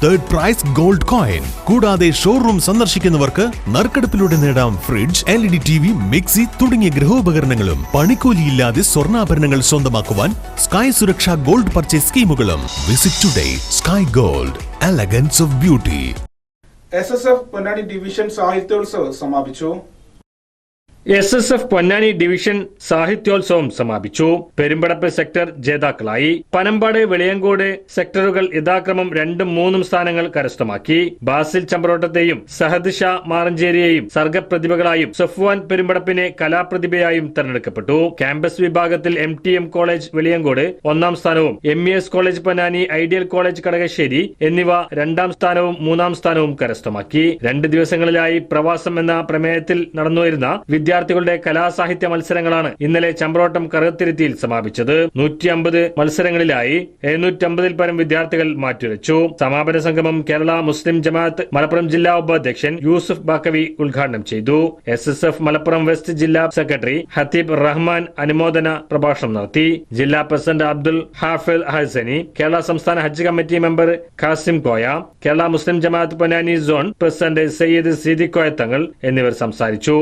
third prize gold coin കൂടാതെ showroom സന്ദർശിക്കുന്നവർക്ക് നറുക്കെടുപ്പിലൂടെ നേടാം fridge L E D T V mixie തുടങ്ങിയ ഗൃഹോപകരണങ്ങളും. പണിക്കൂലിയില്ലാതെ സ്വർണാഭരണങ്ങൾ സ്വന്തമാക്കുവാൻ സ്കൈ സുരക്ഷ gold purchase സ്കീമുകളും. Visit today sky gold elegance of beauty S S F Ponnani division Sahityotsav സമാപിച്ചു. S S F Ponnani division Sahityotsavam സമാപിച്ചു. പെരുമ്പടപ്പ് സെക്ടർ ജേതാക്കളായി. പനമ്പാട് വെളിയങ്കോട് സെക്ടറുകൾ യഥാക്രമം രണ്ടും മൂന്നും സ്ഥാനങ്ങൾ കരസ്ഥമാക്കി. ബാസിൽ ചമ്പ്രോട്ടത്തെയും സഹദ് ഷാ മാറഞ്ചേരിയെയും സർഗപ്രതിഭകളായും സഫ്വാൻ പെരുമ്പടപ്പിനെ കലാപ്രതിഭയായും തെരഞ്ഞെടുക്കപ്പെട്ടു. ക്യാമ്പസ് വിഭാഗത്തിൽ M T M college Veliyankode ഒന്നാം സ്ഥാനവും M E S college Ponnani ideal college Kadakassery എന്നിവ രണ്ടാം സ്ഥാനവും മൂന്നാം സ്ഥാനവും കരസ്ഥമാക്കി. രണ്ട് ദിവസങ്ങളിലായി പ്രവാസം എന്ന പ്രമേയത്തിൽ നടന്നുവരുന്ന വിദ്യാർത്ഥികളുടെ കലാസാഹിത്യ മത്സരങ്ങളാണ് ഇന്നലെ ചമ്പ്രോട്ടം കറുത്തിരുത്തിയിൽ സമാപിച്ചത്. നൂറ്റി അമ്പത് മത്സരങ്ങളിലായി എഴുന്നൂറ്റമ്പതിൽ പരം വിദ്യാർത്ഥികൾ മാറ്റുരച്ചു. സമാപന സംഗമം കേരള മുസ്ലിം ജമാഅത്ത് മലപ്പുറം ജില്ലാ ഉപാധ്യക്ഷൻ യൂസുഫ് ബാക്കവി ഉദ്ഘാടനം ചെയ്തു. S S F Malappuram west ജില്ലാ സെക്രട്ടറി ഹത്തീബ് റഹ്മാൻ അനുമോദന പ്രഭാഷണം നടത്തി. ജില്ലാ പ്രസിഡന്റ് അബ്ദുൽ ഹാഫിൽ ഹസനി കേരള സംസ്ഥാന Hajj committee member Khasim Koya Kerala Muslim Jamaath Ponnani zone president Sayyid Seedikkoya Thangal എന്നിവർ സംസാരിച്ചു.